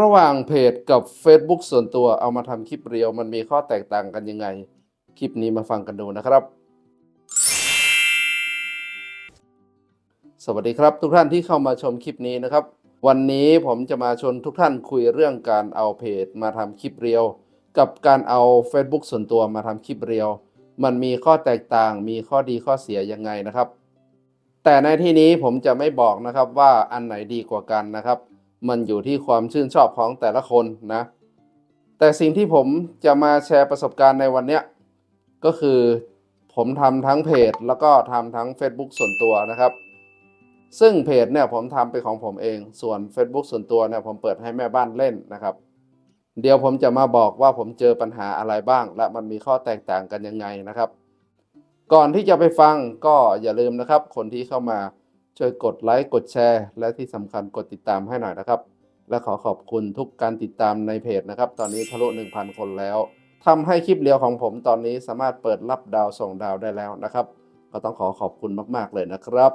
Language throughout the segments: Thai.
ระหว่างเพจกับ Facebook ส่วนตัวเอามาทำคลิปเรียว มันมีข้อแตกต่างกันยังไง คลิปนี้มาฟังกันดูนะครับ สวัสดีครับ ทุกท่านที่เข้ามาชมคลิปนี้นะครับ วันนี้ผมจะมาชวนทุกท่านคุยเรื่องการเอาเพจมาทำคลิปเรียว กับการเอา Facebook ส่วนตัวมาทำคลิปเรียว มันมีข้อแตกต่าง มีข้อดีข้อเสียยังไงนะครับ แต่ในที่นี้ผมจะไม่บอกนะครับว่าอันไหนดีกว่ากันนะครับ มันอยู่ที่ความชื่นชอบของแต่ละคนนะ แต่สิ่งที่ผมจะมาแชร์ประสบการณ์ในวันเนี้ยก็คือผมทำทั้งเพจแล้วก็ทำทั้ง Facebook ส่วนตัวนะครับ ซึ่งเพจเนี่ยผมทำเป็นของผมเอง ส่วน Facebook ส่วนตัวเนี่ยผมเปิดให้แม่บ้านเล่นนะครับ เดี๋ยวผมจะมาบอกว่าผมเจอปัญหาอะไรบ้าง และมันมีข้อแตกต่างกันยังไงนะครับ ก่อนที่จะไปฟังก็อย่าลืมนะครับ คนที่เข้ามา ช่วยกดไลค์กดแชร์ และที่สำคัญกดติดตามให้หน่อยนะครับ และขอขอบคุณทุกการติดตามในเพจนะครับ ตอนนี้ทะลุ 1,000 คนแล้วทำให้คลิปเรียวของผมตอนนี้สามารถเปิดรับดาวส่งดาวได้แล้วนะครับ ก็ต้องขอขอบคุณมากๆเลยนะครับ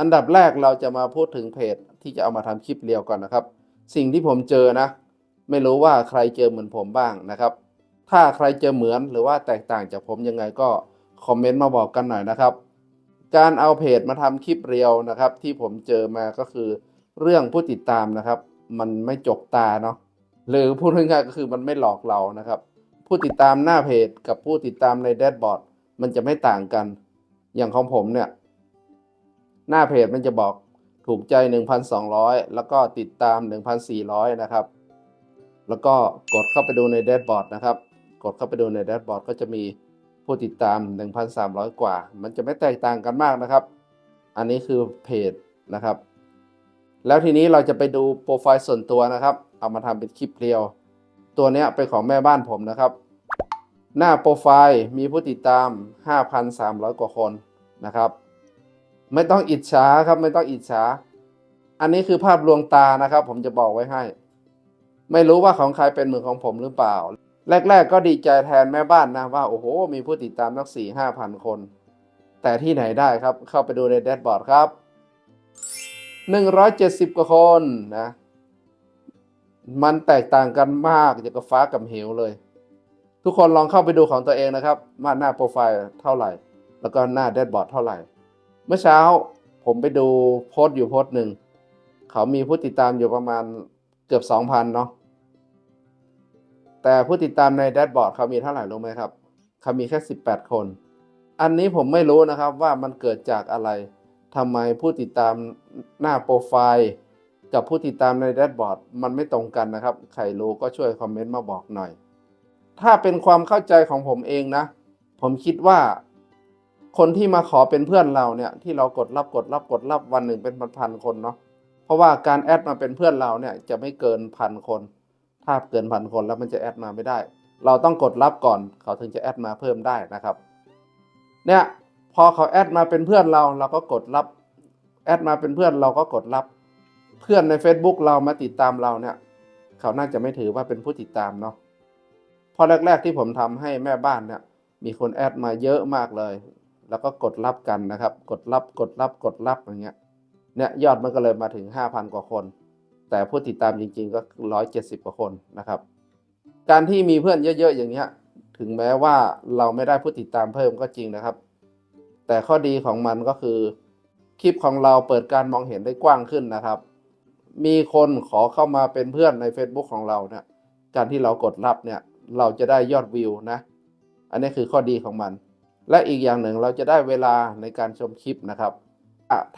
อันดับแรกเราจะมาพูดถึงเพจที่จะเอามาทำคลิปเรียวก่อนนะครับ สิ่งที่ผมเจอนะ ไม่รู้ว่าใครเจอเหมือนผมบ้างนะครับ ถ้าใครเจอเหมือนหรือว่าแตกต่างจากผมยังไงก็คอมเมนต์มาบอกกันหน่อยนะครับ การเอาเพจมาทำคลิปเรียวนะครับ ที่ผมเจอมาก็คือเรื่องผู้ติดตามนะครับ มันไม่จกตาเนาะหรือพูดง่ายๆก็คือมันไม่หลอกเรานะครับ ผู้ติดตามหน้าเพจกับผู้ติดตามในแดชบอร์ดมันจะไม่ต่างกัน อย่างของผมเนี่ย หน้าเพจมันจะบอกถูกใจ 1,200 แล้วก็ติดตาม 1,400 นะครับ แล้วก็กดเข้าไปดูในแดชบอร์ดนะครับ กดเข้าไปดูในแดชบอร์ดก็จะมี ผู้ติดตาม 1,300 กว่า มันจะไม่แตกต่างกันมากนะครับ อันนี้คือเพจนะครับ แล้วทีนี้เราจะไปดูโปรไฟล์ส่วนตัวนะครับ เอามาทำเป็นคลิปเรียว ตัวเนี้ยเป็นของแม่บ้านผมนะครับ หน้าโปรไฟล์มีผู้ติดตาม 5,300 กว่าคนนะครับ ไม่ต้องอิจฉาครับไม่ต้องอิจฉา อันนี้คือภาพลวงตานะครับ ผมจะบอกไว้ให้ ไม่รู้ว่าของใครเป็นเหมือนของผมหรือเปล่า แรก ๆ ก็ดีใจแทนแม่บ้านนะว่า โอ้โห มีผู้ติดตามตั้งสี่ห้าพันคน แต่ที่ไหนได้ครับเข้าไปดูในแดชบอร์ดครับหนึ่งร้อยเจ็ดสิบกว่าคนนะ มันแตกต่างกันมากอย่างกับฟ้ากับเหวเลย ทุกคนลองเข้าไปดูของตัวเองนะครับว่าหน้าโปรไฟล์เท่าไหร่ แล้วก็หน้าแดชบอร์ดเท่าไหร่ เมื่อเช้าผมไปดูโพสต์อยู่โพสต์หนึ่ง เขามีผู้ติดตามอยู่ประมาณเกือบสองพันเนาะ แต่ผู้ติดตามในแดชบอร์ดเขามีเท่าไหร่รู้ไหมครับเขามีแค่สิบแปดคน อันนี้ผมไม่รู้นะครับว่ามันเกิดจากอะไรทำไมผู้ติดตามหน้าโปรไฟล์กับผู้ติดตามในแดชบอร์ดมันไม่ตรงกันนะครับ ใครรู้ก็ช่วยคอมเมนต์มาบอกหน่อย ถ้าเป็นความเข้าใจของผมเองนะ ผมคิดว่า คนที่มาขอเป็นเพื่อนเราเนี่ย ที่เรากดรับกดรับกดรับวันหนึ่งเป็นพันๆคนเนาะเพราะว่าการแอดมาเป็นเพื่อนเราเนี่ยจะไม่เกินพันคน ถ้าเกินพันคนแล้วมันจะแอดมาไม่ได้ เราต้องกดรับก่อนเขาถึงจะแอดมาเพิ่มได้นะครับ เนี่ยพอเขาแอดมาเป็นเพื่อนเราเราก็กดรับแอดมาเป็นเพื่อนเราก็กดรับ เพื่อนใน Facebook เรามาติดตามเราเนี่ย เขาน่าจะไม่ถือว่าเป็นผู้ติดตามเนาะพอแรก ๆ ที่ผมทำให้แม่บ้านเนี่ยมีคนแอดมาเยอะมากเลย แล้วก็กดรับกันนะครับ กดรับกดรับกดรับอย่างเงี้ยเนี่ยยอดมันก็เลยมาถึง 5,000 กว่าคน แต่ผู้ติดตามจริง ๆ ก็170กว่าคนนะครับ การที่มีเพื่อนเยอะ ๆ อย่างเงี้ยถึงแม้ว่าเราไม่ได้ผู้ติดตามเพิ่มก็จริงนะครับ แต่ข้อดีของมันก็คือ คลิปของเราเปิดการมองเห็นได้กว้างขึ้นนะครับ มีคนขอเข้ามาเป็นเพื่อนใน Facebook ของเราเนี่ยการที่เรากดรับเนี่ยเราจะได้ยอดวิวนะ อันนี้คือข้อดีของมัน และอีกอย่างหนึ่งเราจะได้เวลาในการชมคลิปนะครับ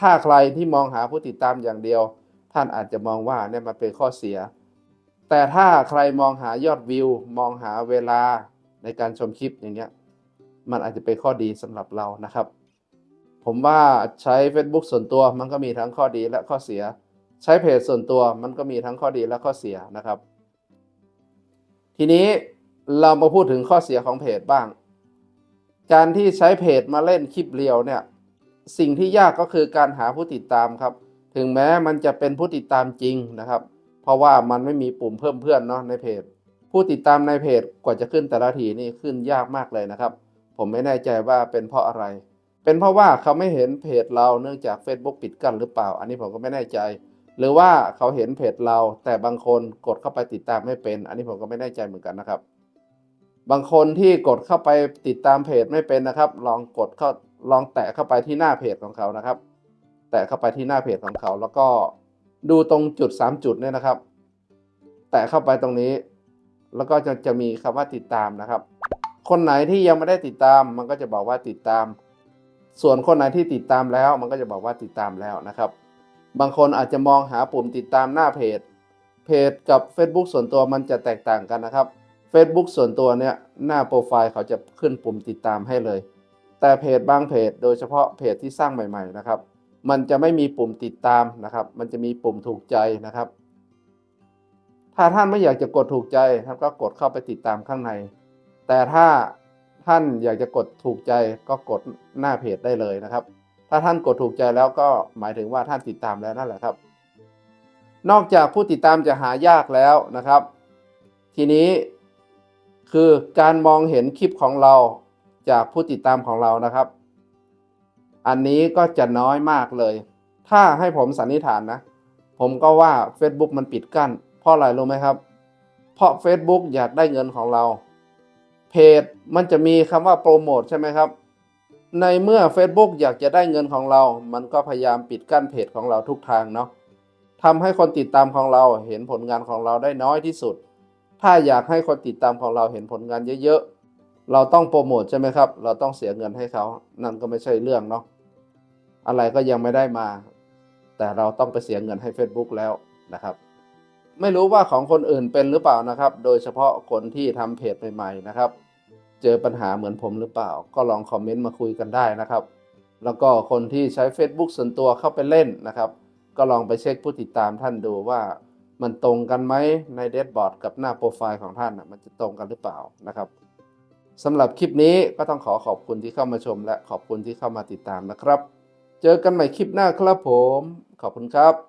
ถ้าใครที่มองหาผู้ติดตามอย่างเดียว ท่านอาจจะมองว่าเนี่ยมันเป็นข้อเสีย แต่ถ้าใครมองหายอดวิว มองหาเวลาในการชมคลิปอย่างเงี้ยมันอาจจะเป็นข้อดีสำหรับเรานะครับ ผมว่าใช้ Facebook ส่วนตัวมันก็มีทั้งข้อดีและข้อเสีย ใช้เพจส่วนตัวมันก็มีทั้งข้อดีและข้อเสียนะครับ ทีนี้เรามาพูดถึงข้อเสียของเพจบ้าง การที่ใช้เพจมาเล่นคลิปเรียวเนี่ยสิ่งที่ยากก็คือการหาผู้ติดตามครับ ถึงแม้มันจะเป็นผู้ติดตามจริงนะครับ เพราะว่ามันไม่มีปุ่มเพิ่มเพื่อนเนาะในเพจ ผู้ติดตามในเพจกว่าจะขึ้นแต่ละทีนี่ขึ้นยากมากเลยนะครับ ผมไม่แน่ใจว่าเป็นเพราะอะไร เป็นเพราะว่าเขาไม่เห็นเพจเราเนื่องจาก Facebook ปิดกั้นหรือเปล่า อันนี้ผมก็ไม่แน่ใจ หรือว่าเขาเห็นเพจเรา แต่บางคนกดเข้าไปติดตามไม่เป็น อันนี้ผมก็ไม่แน่ใจเหมือนกันนะครับ บางคนที่กดเข้าไปติดตามเพจไม่เป็นนะครับ ลองกดเข้าลองแตะเข้าไปที่หน้าเพจของเขานะครับะเข้าไปที่หน้าเพจของเขา แล้วก็ดูตรงจุด 3 จุดเนี่ยนะครับ แตะเข้าไปตรงนี้ แล้วก็จะจะมีคำว่าติดตามนะครับ คนไหนที่ยังไม่ได้ติดตาม มันก็จะบอกว่าติดตาม ส่วนคนไหนที่ติดตามแล้ว มันก็จะบอกว่าติดตามแล้วนะครับ บางคนอาจจะมองหาปุ่มติดตามหน้าเพจ เพจกับ Facebook ส่วนตัวมันจะแตกต่างกันนะครับ Facebook ส่วนตัวเนี่ยหน้าโปรไฟล์เขาจะขึ้นปุ่มติดตามให้เลย แต่เพจบางเพจ โดยเฉพาะเพจที่สร้างใหม่ ๆ นะครับ มันจะไม่มีปุ่มติดตามนะครับ มันจะมีปุ่มถูกใจนะครับ ถ้าท่านไม่อยากจะกดถูกใจท่านก็กดเข้าไปติดตามข้างใน แต่ถ้าท่านอยากจะกดถูกใจก็กดหน้าเพจได้เลยนะครับ ถ้าท่านกดถูกใจแล้วก็หมายถึงว่าท่านติดตามแล้วนั่นแหละครับ นอกจากผู้ติดตามจะหายากแล้วนะครับ ทีนี้คือการมองเห็นคลิปของเราจากผู้ติดตามของเรานะครับ อันนี้ก็จะน้อยมากเลย ถ้าให้ผมสันนิษฐานนะ ผมก็ว่า Facebook มันปิดกั้น เพราะอะไรรู้ไหมครับ เพราะ Facebook อยากได้เงินของเรา เพจมันจะมีคำว่าโปรโมทใช่ไหมครับ ในเมื่อ Facebook อยากจะได้เงินของเรา มันก็พยายามปิดกั้นเพจของเราทุกทางเนาะทำให้คนติดตามของเราเห็นผลงานของเราได้น้อยที่สุด ถ้าอยากให้คนติดตามของเราเห็นผลงานเยอะๆ เราต้องโปรโมทใช่ไหมครับ เราต้องเสียเงินให้เขา นั่นก็ไม่ใช่เรื่องเนาะ อะไรก็ยังไม่ได้มา แต่เราต้องไปเสียเงินให้ Facebook แล้วนะครับ ไม่รู้ว่าของคนอื่นเป็นหรือเปล่านะครับ โดยเฉพาะคนที่ทำเพจใหม่ๆนะครับ เจอปัญหาเหมือนผมหรือเปล่า ก็ลองคอมเมนต์มาคุยกันได้นะครับ แล้วก็คนที่ใช้ Facebook ส่วนตัวเข้าไปเล่นนะครับ ก็ลองไปเช็คผู้ติดตามท่านดูว่ามันตรงกันไหมในเดชบอร์ดกับหน้าโปรไฟล์ของท่านมันจะตรงกันหรือเปล่านะครับสำหรับคลิปนี้ก็ต้องขอขอบคุณที่เข้ามาชมและขอบคุณที่เข้ามาติดตามนะครับ เจอกันใหม่คลิปหน้าครับผม ขอบคุณครับ